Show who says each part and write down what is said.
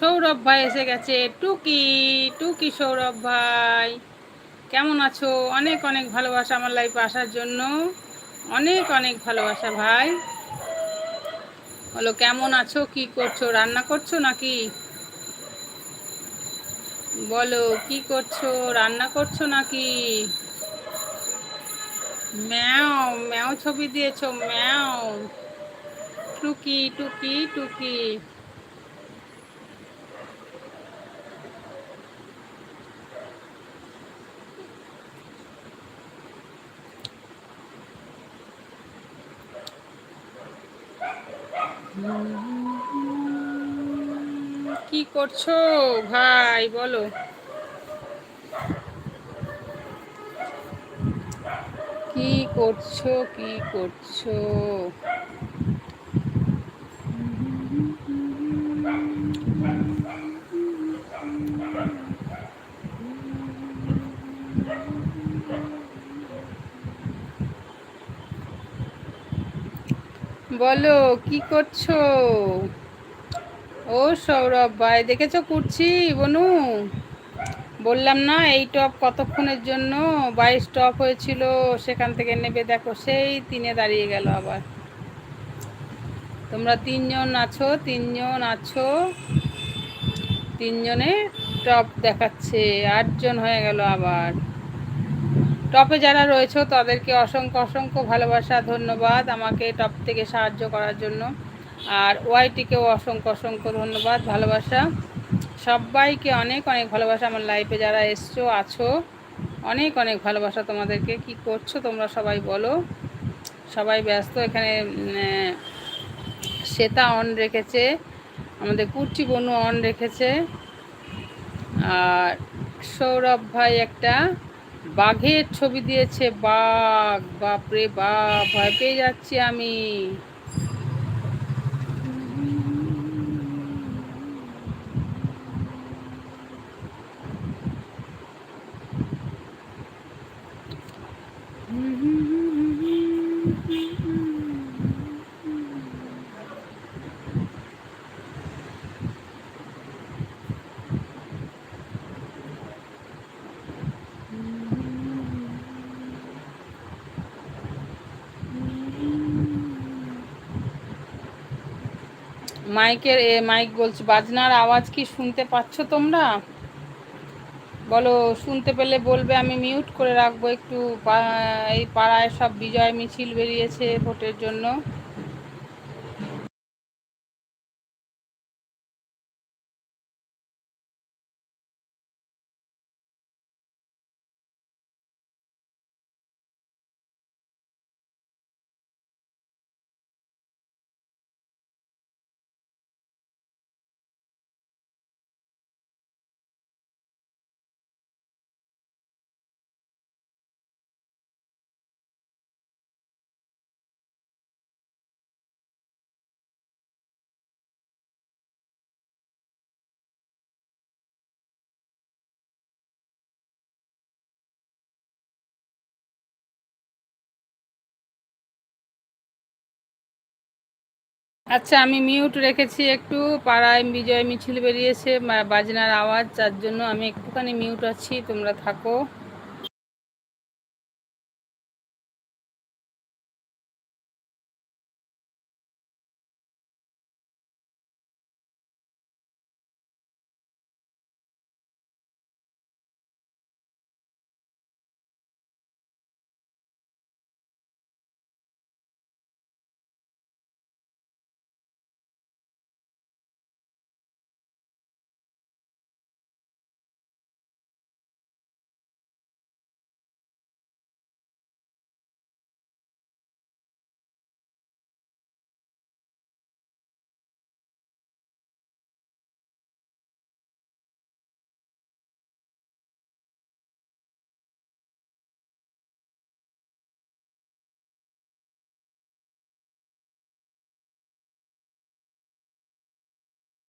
Speaker 1: সৌরভ ভাই এসে গেছে। টুকি টুকি সৌরভ ভাই। কেমন আছো? অনেক অনেক ভালোবাসা আমার লাইফে আসার জন্য। অনেক অনেক ভালোবাসা ভাই। বলো, কেমন আছো? কি করছ? রান্না করছ নাকি? বলো, কি করছ? রান্না করছ নাকি? ম্যাও ম্যাও ছবি দিয়েছ ম্যাও। টুকি টুকি টুকি। কি করছ ভাই বলো। কি করছ কি করছ? বলো কি করছ? ও সৌরভ ভাই দেখেছ করছি বনু? বললাম না, এই টপ কতক্ষণের জন্য? বাইশ টপ হয়েছিল, সেখান থেকে নেবে। দেখো, সেই তিনে দাঁড়িয়ে গেল আবার। তোমরা তিনজন আছো তিনজন আছো, তিনজনে টপ দেখাচ্ছে, আটজন হয়ে গেল আবার। টপে যারা রয়েছে, তাদেরকে অসংখ্য অসংখ্য ভালোবাসা, ধন্যবাদ আমাকে টপ থেকে সাহায্য করার জন্য। আর ওয়াইটিকেও অসংখ্য অসংখ্য ধন্যবাদ, ভালোবাসা। সবাইকে অনেক অনেক ভালোবাসা আমার লাইফে যারা এসছো, আছো, অনেক অনেক ভালোবাসা তোমাদেরকে। কি করছ তোমরা সবাই বলো। সবাই ব্যস্ত, এখানে শ্বেতা অন রেখেছে, আমাদের কুর্চি বনু অন রেখেছে। আর সৌরভ ভাই একটা বাঘের ছবি দিয়েছে, বাঘ, বাপরে বাপ, ভয় পেয়ে যাচ্ছি আমি। মাইকের এ মাইক বলছি বাজনার আওয়াজ কি শুনতে পাচ্ছ তোমরা? বলো, শুনতে পেলে বলবে, আমি মিউট করে রাখব একটু এই পাড়ায় সব বিজয় মিছিল বেরিয়েছে ভোটের জন্য। আচ্ছা আমি মিউট রেখেছি একটু। পাড়ায় বিজয় মিছিল বেরিয়েছে বাজনার আওয়াজ, যার জন্য আমি একটুখানি মিউট আছি। তোমরা থাকো।